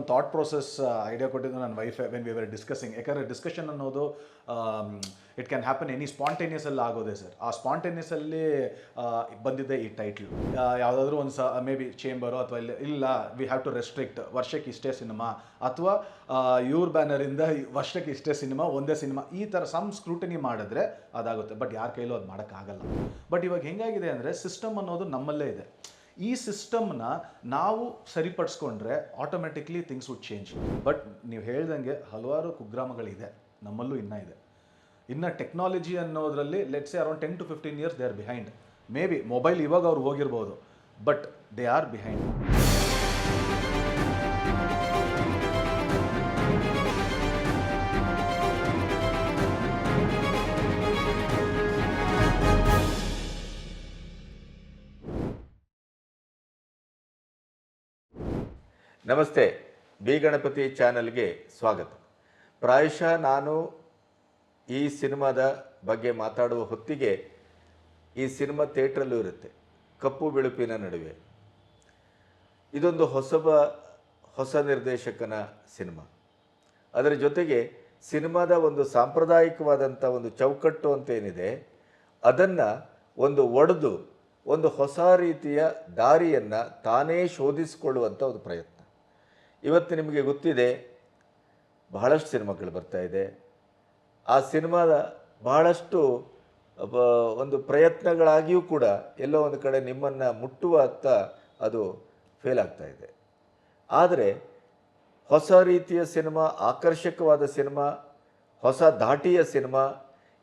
ಒಂದು thought process idea ಕೊಟ್ಟಿದ್ದು ನನ್ನ wife when we were discussing ಯಾಕಂದರೆ ಡಿಸ್ಕಷನ್ ಅನ್ನೋದು it can happen any spontaneous ಅಲ್ಲಿ ಆಗೋದೆ ಸರ್ ಆ ಸ್ಪಾಂಟೇನಿಯಸ್ ಅಲ್ಲಿ ಆ, ಬಂದಿದ್ದೆ ಈ ಟೈಟ್ಲ್ ಯಾವುದಾದ್ರೂ ಒಂದು ಸ ಮೇ ಬಿ ಚೇಂಬರು ಅಥವಾ ಇಲ್ಲಿ ಇಲ್ಲ ವಿ ಹ್ಯಾವ್ ಟು ರೆಸ್ಟ್ರಿಕ್ಟ್ ವರ್ಷಕ್ಕೆ ಇಷ್ಟೇ ಸಿನಿಮಾ ಅಥವಾ ಇವ್ರ ಬ್ಯಾನರಿಂದ ವರ್ಷಕ್ಕೆ ಇಷ್ಟೇ ಸಿನಿಮಾ ಒಂದೇ ಸಿನಿಮಾ ಈ ಥರ ಸಮ್ ಸ್ಕ್ರೂಟನಿ ಮಾಡಿದ್ರೆ ಅದಾಗುತ್ತೆ. ಬಟ್ ಯಾರ ಕೈಲೂ ಅದು ಮಾಡೋಕ್ಕಾಗಲ್ಲ. ಬಟ್ ಇವಾಗ ಹೆಂಗಾಗಿದೆ ಅಂದರೆ ಸಿಸ್ಟಮ್ ಅನ್ನೋದು ನಮ್ಮಲ್ಲೇ ಇದೆ. ಈ ಸಿಸ್ಟಮ್ನ ನಾವು ಸರಿಪಡಿಸ್ಕೊಂಡ್ರೆ automatically things would change but ನೀವು ಹೇಳ್ದಂಗೆ ಹಲವಾರು ಕುಗ್ರಾಮಗಳಿದೆ. ನಮ್ಮಲ್ಲೂ ಇನ್ನೂ ಇದೆ. ಇನ್ನು technology ಅನ್ನೋದರಲ್ಲಿ let's around ten to fifteen years they are behind may be mobile ಇವಾಗ ಅವ್ರು ಹೋಗಿರ್ಬೋದು ಬಟ್ ದೇ ಆರ್ ಬಿಹೈಂಡ್ ನಮಸ್ತೆ, ಬಿ ಗಣಪತಿ ಚಾನಲ್ಗೆ ಸ್ವಾಗತ. ಪ್ರಾಯಶಃ ನಾನು ಈ ಸಿನಿಮಾದ ಬಗ್ಗೆ ಮಾತಾಡುವ ಹೊತ್ತಿಗೆ ಈ ಸಿನಿಮಾ ಥಿಯೇಟ್ರಲ್ಲೂ ಇರುತ್ತೆ, ಕಪ್ಪು ಬಿಳುಪಿನ ನಡುವೆ. ಇದೊಂದು ಹೊಸಬ, ಹೊಸ ನಿರ್ದೇಶಕನ ಸಿನಿಮಾ. ಅದರ ಜೊತೆಗೆ ಸಿನಿಮಾದ ಒಂದು ಸಾಂಪ್ರದಾಯಿಕವಾದಂಥ ಒಂದು ಚೌಕಟ್ಟು ಅಂತ ಏನಿದೆ ಅದನ್ನು ಒಂದು ಒಡೆದು ಒಂದು ಹೊಸ ರೀತಿಯ ದಾರಿಯನ್ನು ತಾನೇ ಶೋಧಿಸಿಕೊಳ್ಳುವಂಥ ಒಂದು ಪ್ರಯತ್ನ. ಇವತ್ತು ನಿಮಗೆ ಗೊತ್ತಿದೆ, ಬಹಳಷ್ಟು ಸಿನಿಮಾಗಳು ಬರ್ತಾ ಇದೆ. ಆ ಸಿನಿಮಾದ ಬಹಳಷ್ಟು ಒಂದು ಪ್ರಯತ್ನಗಳಾಗಿಯೂ ಕೂಡ ಎಲ್ಲೋ ಒಂದು ಕಡೆ ನಿಮ್ಮನ್ನು ಮುಟ್ಟುವ ಅತ್ತ ಅದು ಫೇಲ್ ಆಗ್ತಾ ಇದೆ. ಆದರೆ, ಹೊಸ ರೀತಿಯ ಸಿನಿಮಾ, ಆಕರ್ಷಕವಾದ ಸಿನಿಮಾ, ಹೊಸ ಧಾಟಿಯ ಸಿನಿಮಾ,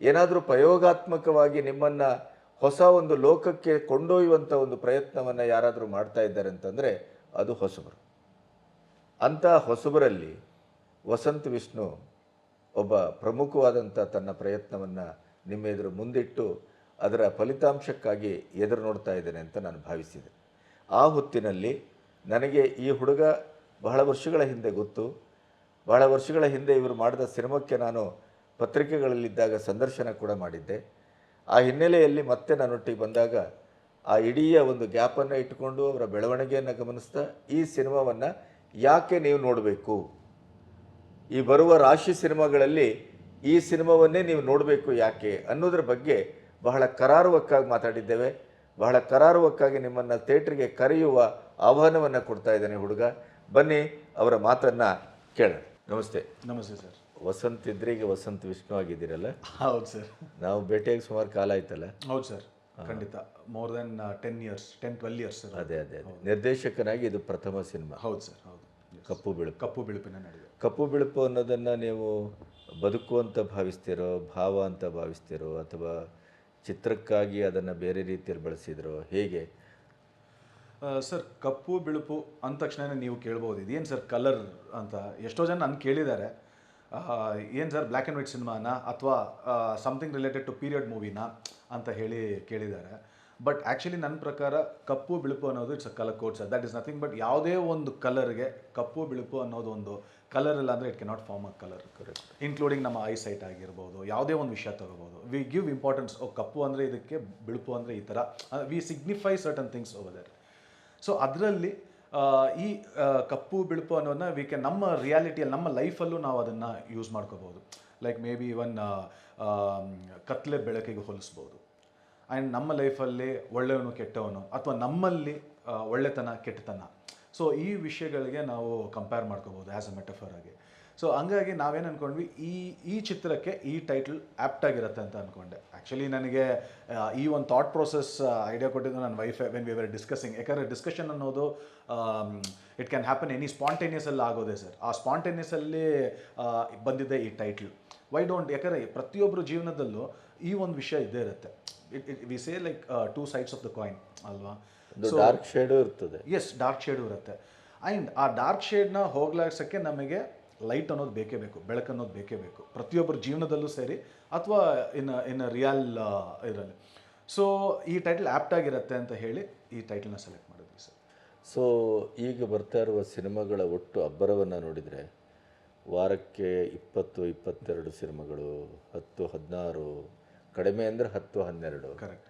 ಏನಾದರೂ ಪ್ರಯೋಗಾತ್ಮಕವಾಗಿ ನಿಮ್ಮನ್ನು ಹೊಸ ಒಂದು ಲೋಕಕ್ಕೆ ಕೊಂಡೊಯ್ಯುವಂಥ ಒಂದು ಪ್ರಯತ್ನವನ್ನು ಯಾರಾದರೂ ಮಾಡ್ತಾ ಇದ್ದಾರೆ ಅಂತಂದರೆ ಅದು ಹೊಸಬರು. ಅಂಥ ಹೊಸಬರಲ್ಲಿ ವಸಂತ್ ವಿಷ್ಣು ಒಬ್ಬ ಪ್ರಮುಖವಾದಂಥ ತನ್ನ ಪ್ರಯತ್ನವನ್ನು ನಿಮ್ಮ ಎದುರು ಮುಂದಿಟ್ಟು ಅದರ ಫಲಿತಾಂಶಕ್ಕಾಗಿ ಎದುರು ನೋಡ್ತಾ ಇದ್ದೇನೆ ಅಂತ ನಾನು ಭಾವಿಸಿದೆ. ಆ ಹೊತ್ತಿನಲ್ಲಿ ನನಗೆ ಈ ಹುಡುಗ ಬಹಳ ವರ್ಷಗಳ ಹಿಂದೆ ಗೊತ್ತು. ಬಹಳ ವರ್ಷಗಳ ಹಿಂದೆ ಇವರು ಮಾಡಿದ ಸಿನಿಮಾಕ್ಕೆ ನಾನು ಪತ್ರಿಕೆಗಳಲ್ಲಿದ್ದಾಗ ಸಂದರ್ಶನ ಕೂಡ ಮಾಡಿದ್ದೆ. ಆ ಹಿನ್ನೆಲೆಯಲ್ಲಿ ಮತ್ತೆ ನನ್ನೊಟ್ಟಿಗೆ ಬಂದಾಗ ಆ ಇಡೀ ಒಂದು ಗ್ಯಾಪನ್ನು ಇಟ್ಟುಕೊಂಡು ಅವರ ಬೆಳವಣಿಗೆಯನ್ನು ಗಮನಿಸ್ತಾ ಈ ಸಿನಿಮಾವನ್ನು ಯಾಕೆ ನೀವು ನೋಡಬೇಕು? ಈ ಬರುವ ರಾಶಿ ಸಿನಿಮಾಗಳಲ್ಲಿ ಈ ಸಿನಿಮಾವನ್ನೇ ನೀವು ನೋಡಬೇಕು ಯಾಕೆ ಅನ್ನೋದ್ರ ಬಗ್ಗೆ ಬಹಳ ಕರಾರುವಕ್ಕಾಗಿ ಮಾತಾಡಿದ್ದೇವೆ. ಬಹಳ ಕರಾರುವಕ್ಕಾಗಿ ನಿಮ್ಮನ್ನು ಥಿಯೇಟ್ರಿಗೆ ಕರೆಯುವ ಆಹ್ವಾನವನ್ನು ಕೊಡ್ತಾ ಇದ್ದಾನೆ ಹುಡುಗ. ಬನ್ನಿ ಅವರ ಮಾತನ್ನು ಕೇಳೋಣ. ನಮಸ್ತೆ. ನಮಸ್ತೆ ಸರ್. ವಸಂತ್ ಇದ್ರೆ ಈಗ ವಸಂತ್ ವಿಷ್ಣು ಆಗಿದ್ದೀರಲ್ಲ? ಹೌದು ಸರ್. ನಾವು ಭೇಟಿಯಾಗಿ ಸುಮಾರು ಕಾಲ ಆಯ್ತಲ್ಲ? ಹೌದು ಸರ್. ಖಂಡಿತ. More then ten years ten twelve years sir ಅದೇ ಅದೇ ಅದೇ. ನಿರ್ದೇಶಕನಾಗಿ ಇದು ಪ್ರಥಮ ಸಿನಿಮಾ. ಹೌದು ಸರ್ ಹೌದು. ಕಪ್ಪು ಬಿಳುಪು. ಕಪ್ಪು ಬಿಳುಪಿನ ನಡುವೆ. ಕಪ್ಪು ಬಿಳುಪು ಅನ್ನೋದನ್ನು ನೀವು ಬದುಕು ಅಂತ ಭಾವಿಸ್ತೀರೋ ಭಾವ ಅಂತ ಭಾವಿಸ್ತೀರೋ ಅಥವಾ ಚಿತ್ರಕ್ಕಾಗಿ ಅದನ್ನು ಬೇರೆ ರೀತಿಯಲ್ಲಿ ಬಳಸಿದ್ರೋ ಹೇಗೆ? ಸರ್ ಕಪ್ಪು ಬಿಳುಪು ಅಂದ ತಕ್ಷಣ ನೀವು ಕೇಳ್ಬೋದು. ಇದೇನು ಸರ್ ಕಲರ್ ಅಂತ? ಎಷ್ಟೋ ಜನ ನಾನು ಕೇಳಿದ್ದಾರೆ. ಏನು ಸರ್ ಬ್ಲ್ಯಾಕ್ ಆ್ಯಂಡ್ ವೈಟ್ ಸಿನಿಮಾನ ಅಥವಾ ಸಮಥಿಂಗ್ ರಿಲೇಟೆಡ್ ಟು ಪೀರಿಯಡ್ ಮೂವಿನ ಅಂತ ಹೇಳಿ ಕೇಳಿದ್ದಾರೆ. ಬಟ್ ಆ್ಯಕ್ಚುಲಿ ನನ್ನ ಪ್ರಕಾರ ಕಪ್ಪು ಬಿಳುಪು ಅನ್ನೋದು it's a colour code sir that is nothing but ಯಾವುದೇ ಒಂದು ಕಲರ್ಗೆ ಕಪ್ಪು ಬಿಳುಪು ಅನ್ನೋದು ಒಂದು ಕಲರ್ ಇಲ್ಲ ಅಂದರೆ it can not form a colour correct including ನಮ್ಮ ಐ ಸೈಟ್ ಆಗಿರ್ಬೋದು, ಯಾವುದೇ ಒಂದು ವಿಷಯ ತಗೋಬೋದು. ವಿ ಗಿವ್ ಇಂಪಾರ್ಟೆನ್ಸ್ ಓ, ಕಪ್ಪು ಅಂದರೆ ಇದಕ್ಕೆ ಬಿಳುಪು ಅಂದರೆ ಈ ಥರ we signify certain things over there so ಅದರಲ್ಲಿ ಈ ಕಪ್ಪು ಬಿಳುಪು ಅನ್ನೋದನ್ನ ವಿ ಕ್ಯಾನ್ ನಮ್ಮ ರಿಯಾಲಿಟಿಯಲ್ಲಿ ನಮ್ಮ ಲೈಫಲ್ಲೂ ನಾವು ಅದನ್ನು ಯೂಸ್ ಮಾಡ್ಕೋಬೋದು ಲೈಕ್ ಮೇ ಬಿ ಇವನ್ ಕತ್ಲೆ ಬೆಳಕಿಗೆ ಹೋಲಿಸ್ಬೋದು. ಆ್ಯಂಡ್ ನಮ್ಮ ಲೈಫಲ್ಲಿ ಒಳ್ಳೆಯವನು ಕೆಟ್ಟವನು ಅಥವಾ ನಮ್ಮಲ್ಲಿ ಒಳ್ಳೆತನ, ಕೆಟ್ಟತನ. ಸೊ ಈ ವಿಷಯಗಳಿಗೆ ನಾವು ಕಂಪೇರ್ ಮಾಡ್ಕೋಬೋದು ಆ್ಯಸ್ ಅ ಮೆಟಫರ್ ಆಗಿ. ಸೊ ಹಂಗಾಗಿ ನಾವೇನು ಅಂದ್ಕೊಂಡ್ವಿ ಈ ಈ ಚಿತ್ರಕ್ಕೆ ಈ ಟೈಟಲ್ ಆ್ಯಪ್ಟ್ ಆಗಿರುತ್ತೆ ಅಂತ ಅಂದ್ಕೊಂಡೆ ಆ್ಯಕ್ಚುಲಿ ನನಗೆ ಈ ಒಂದು ಥಾಟ್ ಪ್ರೋಸೆಸ್ ಐಡಿಯಾ ಕೊಟ್ಟಿದ್ದು ನನ್ನ wife when we were discussing ಯಾಕಂದರೆ ಡಿಸ್ಕಷನ್ ಅನ್ನೋದು ಇಟ್ ಕ್ಯಾನ್ ಹ್ಯಾಪನ್ ಎನಿ ಸ್ಪಾಂಟೇನಿಯಸಲ್ಲಿ ಆಗೋದೆ ಸರ್ ಆ ಸ್ಪಾಂಟೇನಿಯಸಲ್ಲಿ ಆ, ಬಂದಿದ್ದೆ ಈ ಟೈಟ್ಲ್ ವೈ ಡೋಂಟ್ ಯಾಕಂದರೆ ಪ್ರತಿಯೊಬ್ಬರ ಜೀವನದಲ್ಲೂ ಈ ಒಂದು ವಿಷಯ ಇದ್ದೇ ಇರುತ್ತೆ. It it we say like two sides of the coin ಅಲ್ವಾ? ಸೊ ಡಾರ್ಕ್ ಶೇಡು ಇರ್ತದೆ. ಎಸ್ ಡಾರ್ಕ್ ಶೇಡು ಇರುತ್ತೆ. ಆ್ಯಂಡ್ ಆ ಡಾರ್ಕ್ ಶೇಡ್ನ ಹೋಗ್ಲಾಡ್ಸೋಕ್ಕೆ ನಮಗೆ ಲೈಟ್ ಅನ್ನೋದು ಬೇಕೇ ಬೇಕು ಬೆಳಕು ಅನ್ನೋದು ಬೇಕೇ ಬೇಕು. ಪ್ರತಿಯೊಬ್ಬರ ಜೀವನದಲ್ಲೂ ಸೇರಿ ಅಥವಾ ಇನ್ನು ಇನ್ನು ರಿಯಲ್ ಇದರಲ್ಲಿ. ಸೊ ಈ ಟೈಟಲ್ ಆ್ಯಪ್ಟ್ ಆಗಿರುತ್ತೆ ಅಂತ ಹೇಳಿ ಈ ಟೈಟಲ್ನ ಸೆಲೆಕ್ಟ್ ಮಾಡಿದ್ವಿ ಸರ್. ಸೊ ಈಗ ಬರ್ತಾ ಇರುವ ಸಿನಿಮಾಗಳ ಒಟ್ಟು ಅಬ್ಬರವನ್ನು ನೋಡಿದರೆ ವಾರಕ್ಕೆ ಇಪ್ಪತ್ತು ಇಪ್ಪತ್ತೆರಡು ಸಿನಿಮಾಗಳು ಹತ್ತು ಹದಿನಾರು ಕಡಿಮೆ ಅಂದರೆ ಹತ್ತು ಹನ್ನೆರಡು. ಕರೆಕ್ಟ್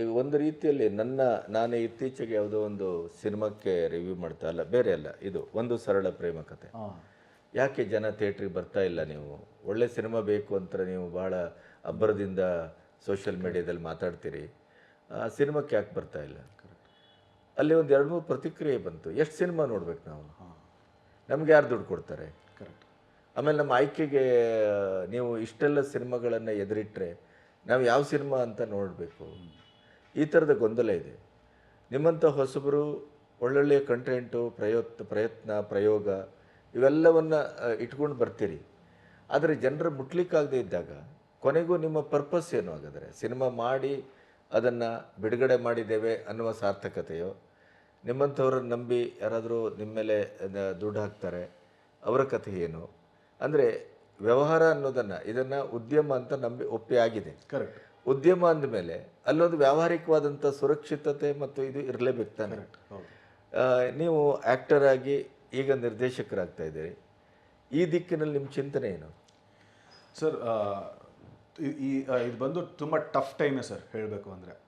ಈಗ ಒಂದು ರೀತಿಯಲ್ಲಿ ನನ್ನ ನಾನೇ ಇತ್ತೀಚೆಗೆ ಯಾವುದೋ ಒಂದು ಸಿನಿಮಾಕ್ಕೆ ರಿವ್ಯೂ ಮಾಡ್ತಾ ಇಲ್ಲ ಬೇರೆ ಅಲ್ಲ ಇದು ಒಂದು ಸರಳ ಪ್ರೇಮ ಕತೆ. ಯಾಕೆ ಜನ ಥಿಯೇಟ್ರಿಗೆ ಬರ್ತಾ ಇಲ್ಲ ನೀವು? ಒಳ್ಳೆ ಸಿನಿಮಾ ಬೇಕು ಅಂತ ನೀವು ಭಾಳ ಅಬ್ಬರದಿಂದ ಸೋಷಿಯಲ್ ಮೀಡಿಯಾದಲ್ಲಿ ಮಾತಾಡ್ತೀರಿ. ಆ ಸಿನಿಮಾಕ್ಕೆ ಯಾಕೆ ಬರ್ತಾ ಇಲ್ಲ? ಅಲ್ಲಿ ಒಂದು ಎರಡು ಮೂರು ಪ್ರತಿಕ್ರಿಯೆ ಬಂತು. ಎಷ್ಟು ಸಿನಿಮಾ ನೋಡ್ಬೇಕು ನಾವು? ನಮ್ಗೆ ಯಾರು ದುಡ್ಡು ಕೊಡ್ತಾರೆ? ಕರೆಕ್ಟ್ ಆಮೇಲೆ ನಮ್ಮ ಆಯ್ಕೆಗೆ ನೀವು ಇಷ್ಟೆಲ್ಲ ಸಿನಿಮಾಗಳನ್ನು ಎದುರಿಟ್ರೆ ನಾವು ಯಾವ ಸಿನಿಮಾ ಅಂತ ನೋಡಬೇಕು? ಈ ಥರದ ಗೊಂದಲ ಇದೆ. ನಿಮ್ಮಂಥ ಹೊಸಬರು ಒಳ್ಳೊಳ್ಳೆಯ ಕಂಟೆಂಟು ಪ್ರಯತ್ನ ಪ್ರಯತ್ನ ಪ್ರಯೋಗ ಇವೆಲ್ಲವನ್ನು ಇಟ್ಕೊಂಡು ಬರ್ತೀರಿ. ಆದರೆ ಜನರು ಮುಟ್ಲಿಕ್ಕಾಗದೇ ಇದ್ದಾಗ ಕೊನೆಗೂ ನಿಮ್ಮ ಪರ್ಪಸ್ ಏನು ಹಾಗಾದರೆ? ಸಿನಿಮಾ ಮಾಡಿ ಅದನ್ನು ಬಿಡುಗಡೆ ಮಾಡಿದ್ದೇವೆ ಅನ್ನುವ ಸಾರ್ಥಕತೆಯೋ? ನಿಮ್ಮಂಥವ್ರನ್ನ ನಂಬಿ ಯಾರಾದರೂ ನಿಮ್ಮ ಮೇಲೆ ದುಡ್ಡು ಹಾಕ್ತಾರೆ ಅವರ ಕಥೆ ಏನು? ಅಂದರೆ ವ್ಯವಹಾರ ಅನ್ನೋದನ್ನು ಇದನ್ನು ಉದ್ಯಮ ಅಂತ ನಂಬಿ ಒಪ್ಪಿ ಆಗಿದೆ. ಕರೆಕ್ಟ್. ಉದ್ಯಮ ಅಂದಮೇಲೆ ಅಲ್ಲೊಂದು ವ್ಯಾವಹಾರಿಕವಾದಂಥ ಸುರಕ್ಷಿತತೆ ಮತ್ತು ಇದು ಇರಲೇಬೇಕು ತಾನೆ. ನೀವು ಆ್ಯಕ್ಟರ್ ಆಗಿ ಈಗ ನಿರ್ದೇಶಕರಾಗ್ತಾ ಇದ್ದೀರಿ. ಈ ದಿಕ್ಕಿನಲ್ಲಿ ನಿಮ್ಮ ಚಿಂತನೆ ಏನು? ಸರ್ ಈ- ಇದು ಬಂದು ತುಂಬ ಟಫ್ ಟೈಮೇ ಸರ್ ಹೇಳಬೇಕು ಅಂದರೆ.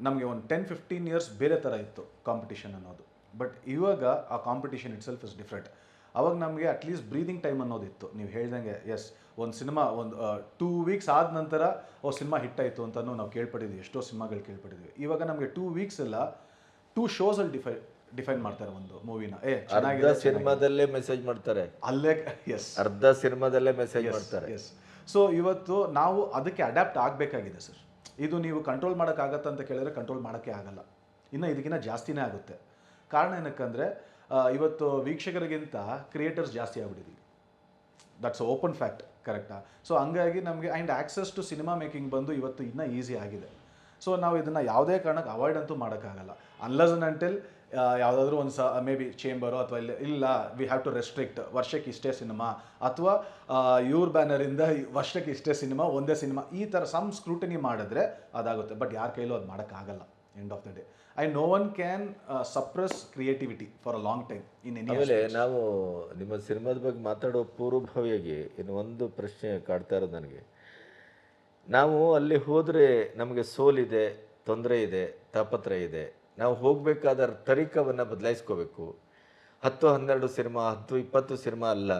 ನಮಗೆ ಒಂದು ಟೆನ್ ಫಿಫ್ಟೀನ್ ಇಯರ್ಸ್ ಬೇರೆ ಥರ ಇತ್ತು ಕಾಂಪಿಟೇಷನ್ ಅನ್ನೋದು. ಬಟ್ ಇವಾಗ ಆ competition itself is different ಅವಾಗ ನಮಗೆ ಅಟ್ಲೀಸ್ಟ್ ಬ್ರೀದಿಂಗ್ ಟೈಮ್ ಅನ್ನೋದಿತ್ತು. ನೀವು ಹೇಳ್ದಂಗೆ ಎಸ್ ಒಂದು ಸಿನಿಮಾ ಒಂದು ಟೂ ವೀಕ್ಸ್ ಆದ ನಂತರ ಓ ಸಿನಿಮಾ ಹಿಟ್ ಆಯಿತು ಅಂತಲೂ ನಾವು ಕೇಳ್ಪಟ್ಟಿದ್ವಿ. ಎಷ್ಟೋ ಸಿನಿಮಾಗಳು ಕೇಳ್ಪಟ್ಟಿದ್ವಿ. ಇವಾಗ ನಮಗೆ ಟೂ ವೀಕ್ಸ್ ಎಲ್ಲ ಟೂ ಶೋಸಲ್ಲಿ ಡಿಫೈ ಡಿಫೈನ್ ಮಾಡ್ತಾರೆ ಒಂದು ಮೂವಿನ. ಏ ಅರ್ಧ ಚೆನ್ನಾಗಿದೆ ಸಿನಿಮಾದಲ್ಲೇ ಮೆಸೇಜ್ ಮಾಡ್ತಾರೆ. ಅಲ್ಲೇ ಎಸ್ ಅರ್ಧ ಸಿನಿಮಾದಲ್ಲೇ ಮೆಸೇಜ್ ಮಾಡ್ತಾರೆ. ಎಸ್ ಸೊ ಇವತ್ತು ನಾವು ಅದಕ್ಕೆ ಅಡ್ಯಾಪ್ಟ್ ಆಗಬೇಕಾಗಿದೆ ಸರ್ ಇದು ನೀವು ಕಂಟ್ರೋಲ್ ಮಾಡೋಕ್ಕಾಗತ್ತೆ ಅಂತ ಕೇಳಿದ್ರೆ ಕಂಟ್ರೋಲ್ ಮಾಡೋಕ್ಕೆ ಆಗಲ್ಲ. ಇನ್ನು ಇದಕ್ಕಿಂತ ಜಾಸ್ತಿನೇ ಆಗುತ್ತೆ. ಕಾರಣ ಏನಕ್ಕಂದರೆ ಇವತ್ತು ವೀಕ್ಷಕರಿಗಿಂತ ಕ್ರಿಯೇಟರ್ಸ್ ಜಾಸ್ತಿ ಆಗ್ಬಿಟ್ಟಿದ್ದೀವಿ ದಟ್ಸ್ ಓಪನ್ ಫ್ಯಾಕ್ಟ್ ಕರೆಕ್ಟಾ ಸೊ ಹಂಗಾಗಿ ನಮಗೆ and access to cinema making ಬಂದು ಇವತ್ತು ಇನ್ನೂ ಈಸಿ ಆಗಿದೆ. ಸೊ ನಾವು ಇದನ್ನು ಯಾವುದೇ ಕಾರಣಕ್ಕೆ ಅವಾಯ್ಡ್ ಅಂತೂ ಮಾಡೋಕ್ಕಾಗಲ್ಲ. ಅನ್ಲಸ್ ಅಂಟಿಲ್ ಯಾವುದಾದ್ರೂ ಒಂದು ಸ ಮೇ ಬಿ ಚೇಂಬರು ಅಥವಾ ಇಲ್ಲ ಇಲ್ಲ ವಿ ಹ್ಯಾವ್ ಟು ರೆಸ್ಟ್ರಿಕ್ಟ್ ವರ್ಷಕ್ಕೆ ಇಷ್ಟೇ ಸಿನಿಮಾ ಅಥವಾ ಇವ್ರ ಬ್ಯಾನರಿಂದ ವರ್ಷಕ್ಕೆ ಇಷ್ಟೇ ಸಿನಿಮಾ ಒಂದೇ ಸಿನಿಮಾ ಈ ಥರ ಸಮ್ ಸ್ಕ್ರೂಟನಿ ಮಾಡಿದ್ರೆ ಅದಾಗುತ್ತೆ. ಬಟ್ ಯಾರ ಕೈಲೂ ಅದು ಮಾಡೋಕ್ಕಾಗಲ್ಲ end of the day I know one can suppress creativity for a long time in in ಆಮೇಲೆ ನಾವು ನಿಮ್ಮ ಸಿನಿಮಾದ ಬಗ್ಗೆ ಮಾತಾಡೋ ಪೂರ್ವಭಾವಿಯಾಗಿ ಇನ್ನು ಒಂದು ಪ್ರಶ್ನೆ ಕಾಡ್ತಾ ಇರೋದು ನನಗೆ. ನಾವು ಅಲ್ಲಿ ಹೋದರೆ ನಮಗೆ ಸೋಲಿದೆ ತೊಂದರೆ ಇದೆ ತಾಪತ್ರ ಇದೆ. ನಾವು ಹೋಗಬೇಕಾದ ತರೀಕವನ್ನು ಬದಲಾಯಿಸ್ಕೋಬೇಕು. ಹತ್ತು ಹನ್ನೆರಡು ಸಿನಿಮಾ ಹತ್ತು ಇಪ್ಪತ್ತು ಸಿನಿಮಾ ಅಲ್ಲ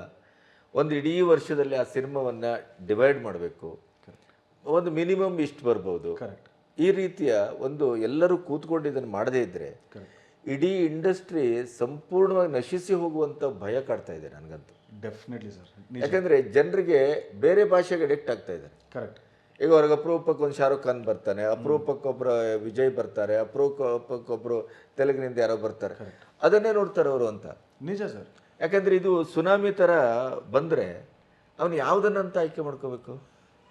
ಒಂದು ಇಡೀ ವರ್ಷದಲ್ಲಿ ಆ ಸಿನಿಮಾವನ್ನು ಡಿವೈಡ್ ಮಾಡಬೇಕು. ಒಂದು ಮಿನಿಮಮ್ ಇಷ್ಟು ಬರ್ಬೋದು. ಕರೆಕ್ಟ್ ಈ ರೀತಿಯ ಒಂದು ಎಲ್ಲರೂ ಕೂತ್ಕೊಂಡು ಇದನ್ನು ಮಾಡದೇ ಇದ್ದರೆ ಇಡೀ ಇಂಡಸ್ಟ್ರಿ ಸಂಪೂರ್ಣವಾಗಿ ನಶಿಸಿ ಹೋಗುವಂಥ ಭಯ ಕಾಡ್ತಾ ಇದೆ ನನಗಂತೂ. ಡೆಫಿನೆಟ್ಲಿ ಸರ್ ಯಾಕಂದರೆ ಜನರಿಗೆ ಬೇರೆ ಭಾಷೆಗೆ ಅಡಿಕ್ಟ್ ಆಗ್ತಾ ಇದ್ದಾರೆ. ಕರೆಕ್ಟ್ ಈಗ ಅವ್ರಿಗೆ ಅಪರೂಪಕ್ಕೆ ಒಂದು ಶಾರುಖ್ ಖಾನ್ ಬರ್ತಾನೆ ಅಪರೂಪಕ್ಕೊಬ್ಬರು ವಿಜಯ್ ಬರ್ತಾರೆ ಅಪರೂಪಕ್ಕೊಬ್ಬರು ತೆಲುಗಿನಿಂದ ಯಾರೋ ಬರ್ತಾರೆ. ಅದನ್ನೇ ನೋಡ್ತಾರೆ ಅವರು ಅಂತ. ನಿಜ ಸರ್. ಯಾಕಂದರೆ ಇದು ಸುನಾಮಿ ಥರ ಬಂದರೆ ಅವನು ಯಾವುದನ್ನಂತ ಆಯ್ಕೆ ಮಾಡ್ಕೋಬೇಕು?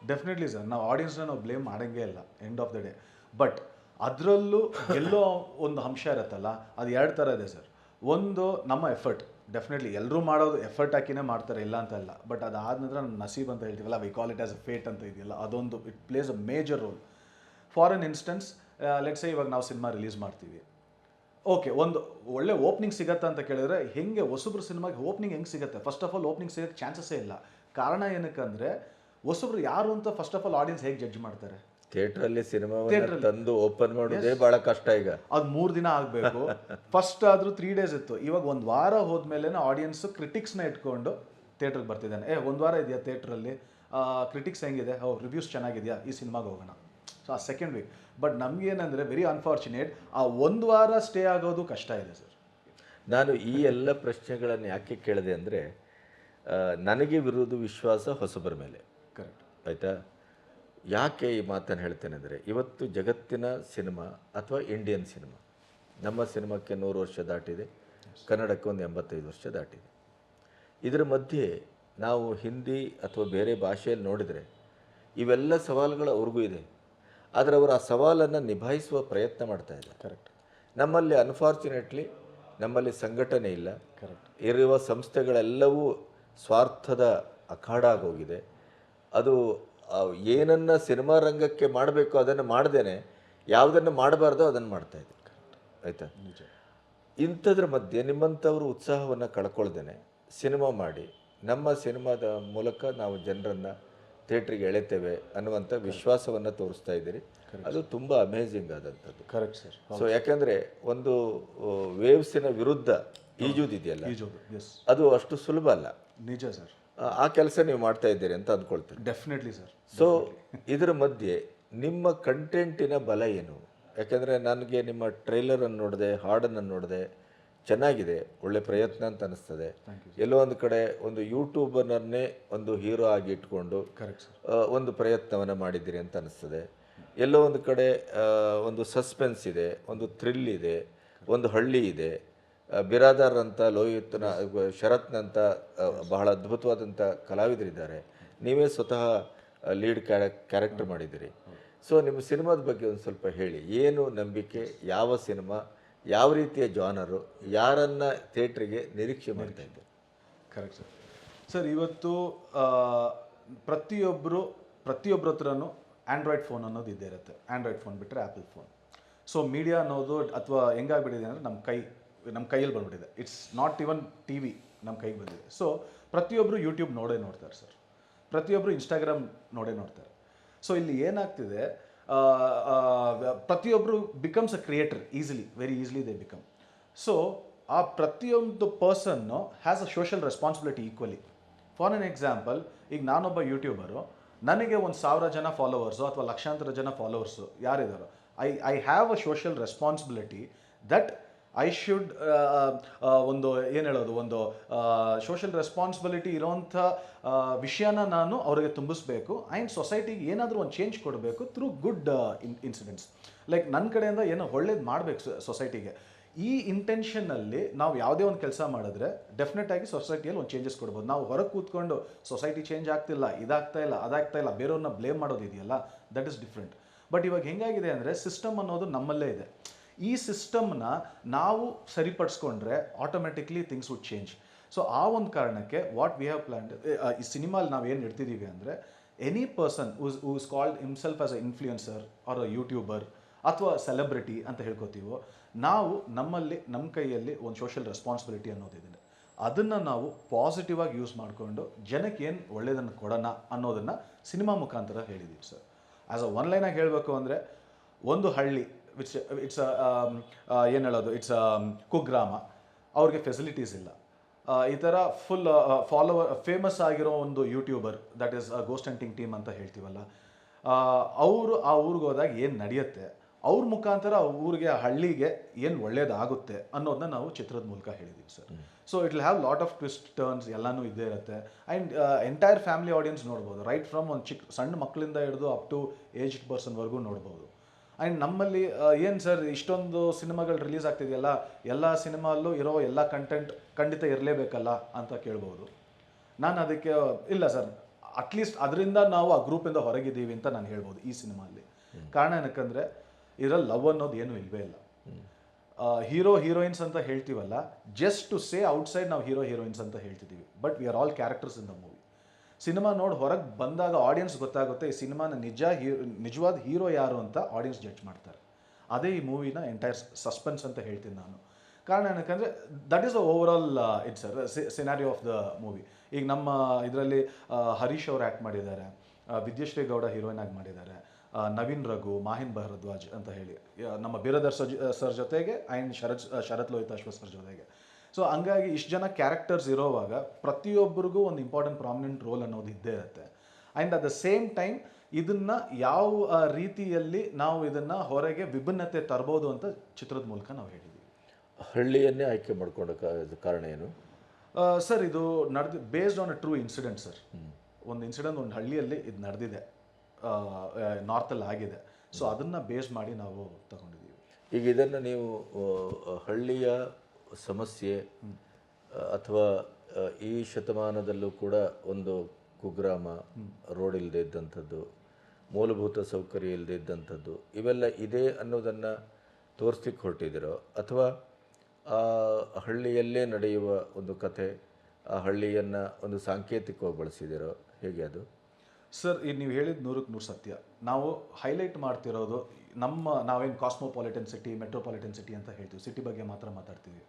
ಡೆಫಿನೆಟ್ಲಿ ಸರ್ ನಾವು ಆಡಿಯನ್ಸ್ನ ನಾವು ಬ್ಲೇಮ್ ಮಾಡೋಂಗೇ ಇಲ್ಲ end of the day but ಅದರಲ್ಲೂ ಎಲ್ಲೋ ಒಂದು ಅಂಶ ಇರುತ್ತಲ್ಲ ಅದು ಎರಡು ಥರ ಇದೆ ಸರ್. ಒಂದು ನಮ್ಮ ಎಫರ್ಟ್ ಡೆಫಿನೆಟ್ಲಿ ಎಲ್ಲರೂ ಮಾಡೋದು ಎಫರ್ಟ್ ಹಾಕಿನೇ ಮಾಡ್ತಾರೆ, ಇಲ್ಲ ಅಂತ ಇಲ್ಲ ಬಟ್ ಅದಾದ ನಂತರ ನಸೀಬ್ ಅಂತ ಹೇಳ್ತೀವಲ್ಲ we call it as a fate ಅಂತ ಇದೆಯಲ್ಲ, ಅದೊಂದು it places a major role for an instance let's ಇವಾಗ ನಾವು ಸಿನಿಮಾ ರಿಲೀಸ್ ಮಾಡ್ತೀವಿ. ಓಕೆ ಒಂದು ಒಳ್ಳೆ ಓಪನಿಂಗ್ ಸಿಗತ್ತೆ ಅಂತ ಕೇಳಿದ್ರೆ, ಹೆಂಗೆ ಹೊಸಬ್ರು ಸಿನಿಮಾಗೆ ಓಪನಿಂಗ್ ಹೆಂಗೆ ಸಿಗುತ್ತೆ? ಫಸ್ಟ್ ಆಫ್ ಆಲ್ ಓಪನಿಂಗ್ ಸಿಗೋಕ್ಕೆ ಚಾನ್ಸಸ್ಸೇ ಇಲ್ಲ. ಕಾರಣ ಏನಕ್ಕೆ ಅಂದರೆ ಹೊಸಬ್ರು ಯಾರು ಅಂತ ಫಸ್ಟ್ ಆಫ್ ಆಲ್ ಆಡಿಯನ್ಸ್ ಹೇಗೆ ಜಡ್ಜ್ ಮಾಡ್ತಾರೆ? ಥಿಯೇಟ್ರಲ್ಲಿ ಸಿನಿಮಾವನ್ನು ತಂದು ಓಪನ್ ಮಾಡೋದೇ ಬಹಳ ಕಷ್ಟ ಈಗ. ಅದು ಮೂರು ದಿನ ಆಗಬೇಕು. ಫಸ್ಟ್ ಆದ್ರೂ ತ್ರೀ ಡೇಸ್ ಇತ್ತು. ಇವಾಗ ಒಂದು ವಾರ ಹೋದ್ಮೇಲೆ ಆಡಿಯನ್ಸ್ ಕ್ರಿಟಿಕ್ಸ್ನ ಇಟ್ಕೊಂಡು ಥಿಯೇಟರ್ಗೆ ಬರ್ತಿದ್ದಾನೆ. ಏ ಒಂದು ವಾರ ಇದೆಯಾ ಥಿಯೇಟ್ರಲ್ಲಿ? ಕ್ರಿಟಿಕ್ಸ್ ಹೆಂಗಿದೆ? ಓ ರಿವ್ಯೂಸ್ ಚೆನ್ನಾಗಿದೆಯಾ? ಈ ಸಿನಿಮಾಗೆ ಹೋಗೋಣ. ಸೊ ಆ ಸೆಕೆಂಡ್ ವೀಕ್ ಬಟ್ ನಮಗೇನಂದರೆ ವೆರಿ ಅನ್ಫಾರ್ಚುನೇಟ್ ಆ ಒಂದು ವಾರ ಸ್ಟೇ ಆಗೋದು ಕಷ್ಟ ಇದೆ ಸರ್ ನಾನು ಈ ಎಲ್ಲ ಪ್ರಶ್ನೆಗಳನ್ನು ಯಾಕೆ ಕೇಳಿದೆ ಅಂದರೆ ನನಗೆ ವಿರೋಧ ವಿಶ್ವಾಸ ಹೊಸಬರ ಮೇಲೆ. ಕರೆಕ್ಟ್ ಆಯಿತಾ? ಯಾಕೆ ಈ ಮಾತನ್ನು ಹೇಳ್ತೇನೆ ಅಂದರೆ ಇವತ್ತು ಜಗತ್ತಿನ ಸಿನಿಮಾ ಅಥವಾ ಇಂಡಿಯನ್ ಸಿನಿಮಾ ನಮ್ಮ ಸಿನಿಮಾಕ್ಕೆ ನೂರು ವರ್ಷ ದಾಟಿದೆ ಕನ್ನಡಕ್ಕೆ ಒಂದು ಎಂಬತ್ತೈದು ವರ್ಷ ದಾಟಿದೆ. ಇದರ ಮಧ್ಯೆ ನಾವು ಹಿಂದಿ ಅಥವಾ ಬೇರೆ ಭಾಷೆಯಲ್ಲಿ ನೋಡಿದರೆ ಇವೆಲ್ಲ ಸವಾಲುಗಳು ಅವ್ರಿಗೂ ಇದೆ ಆದರೆ ಅವರು ಆ ಸವಾಲನ್ನು ನಿಭಾಯಿಸುವ ಪ್ರಯತ್ನ ಮಾಡ್ತಾ ಇದ್ದಾರೆ. ಕರೆಕ್ಟ್ ನಮ್ಮಲ್ಲಿ ಅನ್ಫಾರ್ಚುನೇಟ್ಲಿ ನಮ್ಮಲ್ಲಿ ಸಂಘಟನೆ ಇಲ್ಲ. ಕರೆಕ್ಟ್ ಇರುವ ಸಂಸ್ಥೆಗಳೆಲ್ಲವೂ ಸ್ವಾರ್ಥದ ಅಖಾಡ ಆಗೋಗಿದೆ ಅದು ಏನನ್ನ ಸಿನಿಮಾ ರಂಗಕ್ಕೆ ಮಾಡಬೇಕು ಅದನ್ನು ಮಾಡ್ದೇನೆ ಯಾವುದನ್ನು ಮಾಡಬಾರ್ದೋ ಅದನ್ನು ಮಾಡ್ತಾ ಇದ್ದೆ ಆಯಿತಾ? ನಿಜ. ಇಂಥದ್ರ ಮಧ್ಯೆ ನಿಮ್ಮಂಥವ್ರ ಉತ್ಸಾಹವನ್ನು ಕಳ್ಕೊಳ್ದೇನೆ. ಸಿನಿಮಾ ಮಾಡಿ. ನಮ್ಮ ಸಿನಿಮಾದ ಮೂಲಕ ನಾವು ಜನರನ್ನು ಥಿಯೇಟ್ರಿಗೆ ಎಳೆತೇವೆ ಅನ್ನುವಂಥ ವಿಶ್ವಾಸವನ್ನು ತೋರಿಸ್ತಾ ಇದ್ದೀರಿ. ಅದು ತುಂಬ ಅಮೇಝಿಂಗ್ ಆದಂಥದ್ದು. ಕರೆಕ್ಟ್ ಸರ್ ಸೊ ಯಾಕಂದರೆ ಒಂದು ವೇವ್ಸಿನ ವಿರುದ್ಧ ಈಜುದಿದೆಯಲ್ಲ? ಅದು ಅಷ್ಟು ಸುಲಭ ಅಲ್ಲ. ನಿಜ ಸರ್ ಆ- ಕೆಲಸ ನೀವು ಮಾಡ್ತಾ ಇದ್ದೀರಿ ಅಂತ ಅಂದ್ಕೊಳ್ತೀನಿ. ಡೆಫಿನೆಟ್ಲಿ ಸರ್ ಸೊ ಇದರ ಮಧ್ಯೆ ನಿಮ್ಮ ಕಂಟೆಂಟಿನ ಬಲ ಏನು? ಯಾಕೆಂದರೆ ನನಗೆ ನಿಮ್ಮ ಟ್ರೈಲರನ್ನು ನೋಡಿದೆ ಹಾಡನ್ನು ನೋಡಿದೆ ಚೆನ್ನಾಗಿದೆ ಒಳ್ಳೆ ಪ್ರಯತ್ನ ಅಂತ ಅನಿಸ್ತದೆ. ಎಲ್ಲೋ ಒಂದು ಕಡೆ ಒಂದು ಯೂಟ್ಯೂಬರ್ನನ್ನೇ ಒಂದು ಹೀರೋ ಆಗಿ ಇಟ್ಕೊಂಡು ಕರೆಕ್ಟ್ ಒಂದು ಪ್ರಯತ್ನವನ್ನು ಮಾಡಿದ್ದೀರಿ ಅಂತ ಅನಿಸ್ತದೆ. ಎಲ್ಲೋ ಒಂದು ಕಡೆ ಒಂದು ಸಸ್ಪೆನ್ಸ್ ಇದೆ ಒಂದು ಥ್ರಿಲ್ ಇದೆ ಒಂದು ಹಳ್ಳಿ ಇದೆ. ಆ, ಬಿರಾದಾರ್ ಅಂತ ಲೋಹಿತ್ನ ಶರತ್ನಂತ ಬಹಳ ಅದ್ಭುತವಾದಂಥ ಕಲಾವಿದರಿದ್ದಾರೆ. ನೀವೇ ಸ್ವತಃ ಲೀಡ್ ಕ್ಯಾರೆಕ್ಟರ್ ಮಾಡಿದ್ದೀರಿ. ಸೊ ನಿಮ್ಮ ಸಿನಿಮಾದ ಬಗ್ಗೆ ಒಂದು ಸ್ವಲ್ಪ ಹೇಳಿ. ಏನು ನಂಬಿಕೆ ಯಾವ ಸಿನಿಮಾ ಯಾವ ರೀತಿಯ ಜಾನರು ಯಾರನ್ನು ಥಿಯೇಟ್ರಿಗೆ ನಿರೀಕ್ಷೆ ಮಾಡ್ತಾ ಇದ್ದೆ ಕರೆಕ್ಟ್ ಸರ್. ಸರ್ ಇವತ್ತು ಪ್ರತಿಯೊಬ್ಬರು ಪ್ರತಿಯೊಬ್ಬರ ಹತ್ರನೂ ಆ್ಯಂಡ್ರಾಯ್ಡ್ ಫೋನ್ ಅನ್ನೋದು ಇದ್ದೇ ಇರುತ್ತೆ. ಆ್ಯಂಡ್ರಾಯ್ಡ್ ಫೋನ್ ಬಿಟ್ಟರೆ ಆ್ಯಪಲ್ ಫೋನ್. ಸೊ ಮೀಡಿಯಾ ಅನ್ನೋದು ಅಥವಾ ಹೆಂಗಾಗ್ಬಿಟ್ಟಿದೆ ಅಂದರೆ ನಮ್ಮ ಕೈ. ನಮ್ಮ ಕೈಯಲ್ಲಿ ಬಂದ್ಬಿಟ್ಟಿದೆ. It's not even T V ನಮ್ಮ ಕೈಗೆ ಬಂದಿದೆ. ಸೊ ಪ್ರತಿಯೊಬ್ಬರು ಯೂಟ್ಯೂಬ್ ನೋಡೇ ನೋಡ್ತಾರೆ ಸರ್. ಪ್ರತಿಯೊಬ್ಬರು ಇನ್ಸ್ಟಾಗ್ರಾಮ್ ನೋಡೇ ನೋಡ್ತಾರೆ. ಸೊ ಇಲ್ಲಿ ಏನಾಗ್ತಿದೆ ಪ್ರತಿಯೊಬ್ಬರು becomes a creator easily very easily they become so ಆ ಪ್ರತಿಯೊಂದು person has a social responsibility equally for an example ಈಗ ನಾನೊಬ್ಬ ಯೂಟ್ಯೂಬರು ನನಗೆ ಒಂದು ಸಾವಿರ ಜನ ಫಾಲೋವರ್ಸು ಅಥವಾ ಲಕ್ಷಾಂತರ ಜನ followers ಯಾರಿದ್ದಾರೋ I I have a social responsibility that I should ಒಂದು ಏನು ಹೇಳೋದು, ಒಂದು ಸೋಷಿಯಲ್ ರೆಸ್ಪಾನ್ಸಿಬಿಲಿಟಿ ಇರೋಂಥ ವಿಷಯನ ನಾನು ಅವರಿಗೆ ತುಂಬಿಸ್ಬೇಕು. ಆ್ಯಂಡ್ ಸೊಸೈಟಿಗೆ ಏನಾದರೂ ಒಂದು ಚೇಂಜ್ ಕೊಡಬೇಕು ಥ್ರೂ ಗುಡ್ ಇನ್ಸಿಡೆಂಟ್ಸ್ ಲೈಕ್ ನನ್ನ ಕಡೆಯಿಂದ ಏನೋ ಒಳ್ಳೇದು ಮಾಡಬೇಕು ಸೊಸೈಟಿಗೆ ಈ ಇಂಟೆನ್ಷನ್ನಲ್ಲಿ ನಾವು ಯಾವುದೇ ಒಂದು ಕೆಲಸ ಮಾಡಿದ್ರೆ ಡೆಫಿನೆಟ್ ಆಗಿ ಸೊಸೈಟಿಯಲ್ಲಿ ಒಂದು ಚೇಂಜಸ್ ಕೊಡ್ಬೋದು. ನಾವು ಹೊರಗೆ ಕೂತ್ಕೊಂಡು ಸೊಸೈಟಿ ಚೇಂಜ್ ಆಗ್ತಿಲ್ಲ, ಇದಾಗ್ತಾ ಇಲ್ಲ, ಅದಾಗ್ತಾ ಇಲ್ಲ, ಬೇರೆಯವ್ರನ್ನ ಬ್ಲೇಮ್ ಮಾಡೋದಿದೆಯಲ್ಲ ದಟ್ ಇಸ್ ಡಿಫ್ರೆಂಟ್ ಬಟ್ ಇವಾಗ ಹೆಂಗಾಗಿದೆ ಅಂದರೆ ಸಿಸ್ಟಮ್ ಅನ್ನೋದು ನಮ್ಮಲ್ಲೇ ಇದೆ. ಈ ಸಿಸ್ಟಮ್ನ ನಾವು ಸರಿಪಡಿಸ್ಕೊಂಡ್ರೆ automatically things would change so ಆ ಒಂದು ಕಾರಣಕ್ಕೆ ವಾಟ್ ವಿ ಹ್ಯಾವ್ ಪ್ಲ್ಯಾಂಡ್ ಈ ಸಿನಿಮಾಲಿ ನಾವು ಏನು ಇಡ್ತಿದ್ದೀವಿ ಅಂದರೆ any person whose whose called himself as a influencer or a YouTuber ಅಥವಾ ಸೆಲೆಬ್ರಿಟಿ ಅಂತ ಹೇಳ್ಕೊತೀವೋ, ನಾವು ನಮ್ಮಲ್ಲಿ ನಮ್ಮ ಕೈಯಲ್ಲಿ ಒಂದು ಸೋಷಿಯಲ್ ರೆಸ್ಪಾನ್ಸಿಬಿಲಿಟಿ ಅನ್ನೋದಿದೆ. ಅದನ್ನು ನಾವು ಪಾಸಿಟಿವ್ ಆಗಿ ಯೂಸ್ ಮಾಡಿಕೊಂಡು ಜನಕ್ಕೆ ಏನು ಒಳ್ಳೆಯದನ್ನು ಕೊಡೋಣ ಅನ್ನೋದನ್ನು ಸಿನಿಮಾ ಮುಖಾಂತರ ಹೇಳಿದ್ದೀವಿ ಸರ್ ಆ್ಯಸ್ ಅ ಒನ್ ಲೈನಾಗಿ ಹೇಳಬೇಕು ಅಂದರೆ, ಒಂದು ಹಳ್ಳಿ ವಿಟ್ಸ್ ಇಟ್ಸ್ ಏನು ಹೇಳೋದು? ಇಟ್ಸ್ ಕುಗ್ರಾಮ. ಅವ್ರಿಗೆ ಫೆಸಿಲಿಟೀಸ್ ಇಲ್ಲ. ಈ ಥರ ಫುಲ್ ಫಾಲೋವರ್ ಫೇಮಸ್ ಆಗಿರೋ ಒಂದು YouTuber that is ghost hunting team ಅಂತ ಹೇಳ್ತೀವಲ್ಲ ಅವರು ಆ ಊರಿಗೆ ಹೋದಾಗ ಏನು ನಡೆಯುತ್ತೆ? ಅವ್ರ ಮುಖಾಂತರ ಆ ಊರಿಗೆ ಆ ಹಳ್ಳಿಗೆ ಏನು ಒಳ್ಳೇದಾಗುತ್ತೆ ಅನ್ನೋದನ್ನ ನಾವು ಚಿತ್ರದ ಮೂಲಕ ಹೇಳಿದ್ದೀವಿ sir so it will have lot of twist turns ಎಲ್ಲನೂ ಇದ್ದೇ ಇರುತ್ತೆ. ಆ್ಯಂಡ್ ಎಂಟೈರ್ ಫ್ಯಾಮಿಲಿ ಆಡಿಯನ್ಸ್ ನೋಡ್ಬೋದು. ರೈಟ್ ಫ್ರಮ್ ಒಂದು ಚಿಕ್ಕ ಸಣ್ಣ ಮಕ್ಕಳಿಂದ ಹಿಡಿದು ಅಪ್ ಟು ಏಜ್ಡ್ ಪರ್ಸನ್ವರೆಗೂ ನೋಡ್ಬೋದು. ಆ್ಯಂಡ್ ನಮ್ಮಲ್ಲಿ ಏನು ಸರ್ ಇಷ್ಟೊಂದು ಸಿನಿಮಾಗಳು ರಿಲೀಸ್ ಆಗ್ತಿದೆಯಲ್ಲ ಎಲ್ಲ ಸಿನಿಮಾಲ್ಲೂ ಇರೋ ಎಲ್ಲ ಕಂಟೆಂಟ್ ಖಂಡಿತ ಇರಲೇಬೇಕಲ್ಲ ಅಂತ ಕೇಳ್ಬೋದು. ನಾನು ಅದಕ್ಕೆ ಇಲ್ಲ ಸರ್ ಅಟ್ಲೀಸ್ಟ್ ಅದರಿಂದ ನಾವು ಆ ಗ್ರೂಪಿಂದ ಹೊರಗಿದ್ದೀವಿ ಅಂತ ನಾನು ಹೇಳ್ಬೋದು ಈ ಸಿನಿಮಾಲ್ಲಿ. ಕಾರಣ ಏನಕ್ಕಂದರೆ ಇದರಲ್ಲಿ ಲವ್ ಅನ್ನೋದು ಏನೂ ಇಲ್ಲವೇ ಇಲ್ಲ. ಹೀರೋ ಹೀರೋಯಿನ್ಸ್ ಅಂತ ಹೇಳ್ತೀವಲ್ಲ ಜಸ್ಟ್ ಟು ಸೇ ಔಟ್ಸೈಡ್ ನಾವು ಹೀರೋ ಹೀರೋಯಿನ್ಸ್ ಅಂತ ಹೇಳ್ತಿದ್ದೀವಿ. But we are all characters in the movie cinema ನೋಡಿ ಹೊರಗೆ ಬಂದಾಗ ಆಡಿಯನ್ಸ್ ಗೊತ್ತಾಗುತ್ತೆ, ಈ ಸಿನಿಮಾನ ನಿಜ ಹೀರೋ, ನಿಜವಾದ ಹೀರೋ ಯಾರು ಅಂತ ಆಡಿಯನ್ಸ್ ಜಡ್ಜ್ ಮಾಡ್ತಾರೆ. ಅದೇ ಈ ಮೂವಿನ ಎಂಟೈರ್ ಸಸ್ಪೆನ್ಸ್ ಅಂತ ಹೇಳ್ತೀನಿ ನಾನು. ಕಾರಣ ಏನಕ್ಕಂದರೆ that is the over all it's scenario of the movie ಈಗ ನಮ್ಮ ಇದರಲ್ಲಿ ಹರೀಶ್ ಅವರು ಆ್ಯಕ್ಟ್ ಮಾಡಿದ್ದಾರೆ ವಿದ್ಯಶ್ರೀ ಗೌಡ ಹೀರೋಯಿನ್ ಆಗಿ ಮಾಡಿದ್ದಾರೆ ನವೀನ್ ರಘು, ಮಾಹಿನ್ ಭರದ್ವಾಜ್ ಅಂತ ಹೇಳಿ. ನಮ್ಮ ಬೀರದರ್ ಸರ್ ಸರ್ ಜೊತೆಗೆ ಆ್ಯಂಡ್ ಶರತ್ ಶರತ್ ಲೋಹಿತಾಶ್ವ ಸರ್ ಜೊತೆಗೆ. ಸೊ ಹಂಗಾಗಿ ಇಷ್ಟು ಜನ ಕ್ಯಾರೆಕ್ಟರ್ಸ್ ಇರೋವಾಗ ಪ್ರತಿಯೊಬ್ಬರಿಗೂ ಒಂದು ಇಂಪಾರ್ಟೆಂಟ್ ಪ್ರಾಮಿನೆಂಟ್ ರೋಲ್ ಅನ್ನೋದು ಇದ್ದೇ ಇರುತ್ತೆ. And at the same time ಇದನ್ನು ಯಾವ ರೀತಿಯಲ್ಲಿ ನಾವು ಇದನ್ನು ಹೊರಗೆ ವಿಭಿನ್ನತೆ ತರ್ಬೋದು ಅಂತ ಚಿತ್ರದ ಮೂಲಕ ನಾವು ಹೇಳಿದ್ವಿ. ಹಳ್ಳಿಯನ್ನೇ ಆಯ್ಕೆ ಮಾಡಿಕೊಂಡ ಕಾರಣ ಏನು? ಸರ್ ಇದು ನಡೆದು based on a true incident sir. ಒಂದು ಇನ್ಸಿಡೆಂಟ್ ಒಂದು ಹಳ್ಳಿಯಲ್ಲಿ ಇದು ನಡೆದಿದೆ. ನಾರ್ತಲ್ಲಿ ಆಗಿದೆ. ಸೊ ಅದನ್ನು ಬೇಸ್ ಮಾಡಿ ನಾವು ತಗೊಂಡಿದ್ದೀವಿ ಈಗ ಇದನ್ನು ನೀವು ಹಳ್ಳಿಯ ಸಮಸ್ಯೆ ಅಥವಾ ಈ ಶತಮಾನದಲ್ಲೂ ಕೂಡ ಒಂದು ಕುಗ್ರಾಮ ರೋಡ್ ಇಲ್ಲದೆ ಇದ್ದಂಥದ್ದು, ಮೂಲಭೂತ ಸೌಕರ್ಯ ಇಲ್ಲದೆ ಇದ್ದಂಥದ್ದು, ಇವೆಲ್ಲ ಇದೆ ಅನ್ನೋದನ್ನು ತೋರಿಸ್ಲಿಕ್ಕೆ ಹೊರಟಿದ್ದೀರೋ? ಅಥವಾ, ಆ ಹಳ್ಳಿಯಲ್ಲೇ ನಡೆಯುವ ಒಂದು ಕಥೆ, ಆ ಹಳ್ಳಿಯನ್ನು ಒಂದು ಸಾಂಕೇತಿಕವಾಗಿ ಬಳಸಿದಿರೋ ಹೇಗೆ ಅದು? ಸರ್ ಈಗ ನೀವು ಹೇಳಿದ ನೂರಕ್ಕೆ ನೂರು ಸತ್ಯ. ನಾವು ಹೈಲೈಟ್ ಮಾಡ್ತಿರೋದು ನಮ್ಮ ನಾವೇನು ಕಾಸ್ಮೋಪಾಲಿಟನ್ ಸಿಟಿ, ಮೆಟ್ರೋಪಾಲಿಟನ್ ಸಿಟಿ ಅಂತ ಹೇಳ್ತೀವಿ. ಸಿಟಿ ಬಗ್ಗೆ ಮಾತ್ರ ಮಾತಾಡ್ತೀವಿ.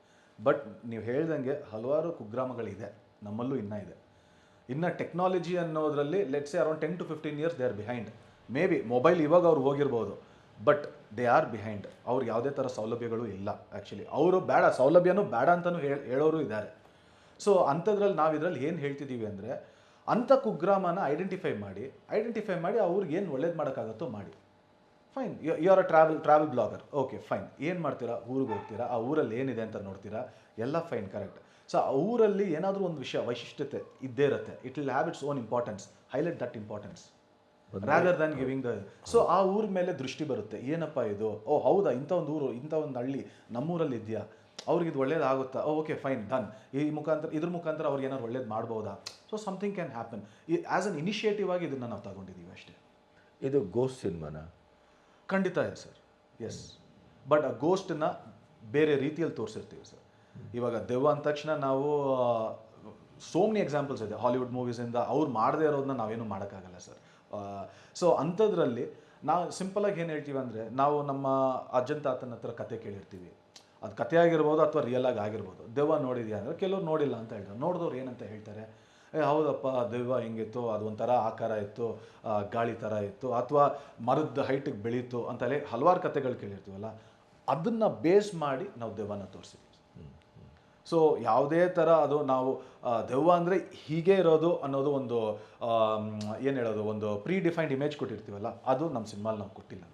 ಬಟ್ ನೀವು ಹೇಳ್ದಂಗೆ ಹಲವಾರು ಕುಗ್ರಾಮಗಳಿದೆ. ನಮ್ಮಲ್ಲೂ ಇನ್ನೂ ಇದೆ. ಇನ್ನು technology ಅನ್ನೋದರಲ್ಲಿ let's around ten to fifteen years they are behind may be mobile ಇವಾಗ ಅವ್ರು ಹೋಗಿರ್ಬೋದು. ಬಟ್ ದೇ ಆರ್ ಬಿಹೈಂಡ್ ಅವ್ರಿಗೆ ಯಾವುದೇ ಥರ ಸೌಲಭ್ಯಗಳು ಇಲ್ಲ ಆ್ಯಕ್ಚುಲಿ ಅವರು ಬೇಡ, ಸೌಲಭ್ಯನೂ ಬೇಡ ಅಂತಲೂ ಹೇಳಿ ಹೇಳೋರು ಇದ್ದಾರೆ. ಸೊ ಅಂಥದ್ರಲ್ಲಿ ನಾವು ಇದರಲ್ಲಿ ಏನು ಹೇಳ್ತಿದ್ದೀವಿ ಅಂದರೆ, ಅಂಥ ಕುಗ್ರಾಮನ ಐಡೆಂಟಿಫೈ ಮಾಡಿ ಐಡೆಂಟಿಫೈ ಮಾಡಿ ಅವ್ರಿಗೆ ಏನು ಒಳ್ಳೇದು ಮಾಡೋಕ್ಕಾಗತ್ತೋ ಮಾಡಿ. Fine you are a travel travel blogger okay fine ಏನು ಮಾಡ್ತೀರಾ? ಊರಿಗೆ ಹೋಗ್ತೀರಾ? ಆ ಊರಲ್ಲಿ ಏನಿದೆ ಅಂತ ನೋಡ್ತೀರಾ? ಎಲ್ಲ ಫೈನ್ ಕರೆಕ್ಟ್ ಸೊ ಆ ಊರಲ್ಲಿ ಏನಾದರೂ ಒಂದು ವಿಷಯ ವೈಶಿಷ್ಟ್ಯತೆ ಇದ್ದೇ ಇರುತ್ತೆ. It will have its own importance highlight that importance rather than giving the so ಆ ಊರ ಮೇಲೆ ದೃಷ್ಟಿ ಬರುತ್ತೆ. ಏನಪ್ಪ ಇದು? ಓ ಹೌದಾ? ಇಂಥ ಒಂದು ಊರು ಇಂಥ ಒಂದು ಹಳ್ಳಿ ನಮ್ಮೂರಲ್ಲಿ ಇದೆಯಾ? ಅವ್ರಿಗೆ ಇದು ಒಳ್ಳೇದಾಗುತ್ತಾ ಓಕೆ ಫೈನ್ ಡನ್ ಈ ಮುಖಾಂತರ ಇದ್ರ ಮುಖಾಂತರ ಅವ್ರಿಗೆ ಏನಾದ್ರು ಒಳ್ಳೇದು ಮಾಡ್ಬೋದಾ? So something can happen as an initiative ಆಗಿ ಇದನ್ನು ನಾವು ತಗೊಂಡಿದ್ದೀವಿ ಅಷ್ಟೇ. ಇದು ಗೋಸ್ ಸಿನಿಮಾನ ಖಂಡಿತ ಇದೆ ಸರ್. ಎಸ್ ಬಟ್ ಆ ಗೋಸ್ಟನ್ನ ಬೇರೆ ರೀತಿಯಲ್ಲಿ ತೋರಿಸಿರ್ತೀವಿ ಸರ್. ಇವಾಗ ದೆವ್ವ ಅಂದ ತಕ್ಷಣ ನಾವು ಸೋ ಮೆನಿ ಎಕ್ಸಾಂಪಲ್ಸ್ ಇದೆ. ಹಾಲಿವುಡ್ ಮೂವೀಸಿಂದ ಅವ್ರು ಮಾಡದೇ ಇರೋದನ್ನ ನಾವೇನು ಮಾಡೋಕ್ಕಾಗಲ್ಲ ಸರ್. ಸೊ ಅಂಥದ್ರಲ್ಲಿ ನಾವು ಸಿಂಪಲಾಗಿ ಏನು ಹೇಳ್ತೀವಿ ಅಂದರೆ, ನಾವು ನಮ್ಮ ಅಜ್ಜನ್ ತಾತನ ಹತ್ರ ಕತೆ ಕೇಳಿರ್ತೀವಿ. ಅದು ಕತೆ ಆಗಿರ್ಬೋದು ಅಥವಾ ರಿಯಲ್ ಆಗಿ ಆಗಿರ್ಬೋದು. ದೆವ್ವ ನೋಡಿದ್ಯಾ ಅಂದರೆ, ಕೆಲವ್ರು ನೋಡಿಲ್ಲ ಅಂತ ಹೇಳ್ತಾರೆ. ನೋಡಿದವ್ರು ಏನಂತ ಹೇಳ್ತಾರೆ? ಏ, ಹೌದಪ್ಪ ದೆವ್ವ ಹೆಂಗಿತ್ತು? ಅದು ಒಂಥರ ಆಕಾರ ಇತ್ತು ಗಾಳಿ ಥರ ಇತ್ತು, ಅಥವಾ ಮರದ ಹೈಟಿಗೆ ಬೆಳೀತು ಅಂತಲೇ ಹಲವಾರು ಕಥೆಗಳು ಕೇಳಿರ್ತೀವಲ್ಲ, ಅದನ್ನು ಬೇಸ್ ಮಾಡಿ ನಾವು ದೆವ್ವನ ತೋರಿಸಿದ್ವಿ. ಸೊ ಯಾವುದೇ ಥರ ಅದು ನಾವು ದೆವ್ವ ಅಂದರೆ ಹೀಗೆ ಇರೋದು ಅನ್ನೋದು ಒಂದು ಏನು ಹೇಳೋದು, ಒಂದು ಪ್ರೀ ಡಿಫೈನ್ಡ್ ಇಮೇಜ್ ಕೊಟ್ಟಿರ್ತೀವಲ್ಲ, ಅದು ನಮ್ಮ ಸಿನಿಮಾಲಿ ನಾವು ಕೊಟ್ಟಿಲ್ಲ.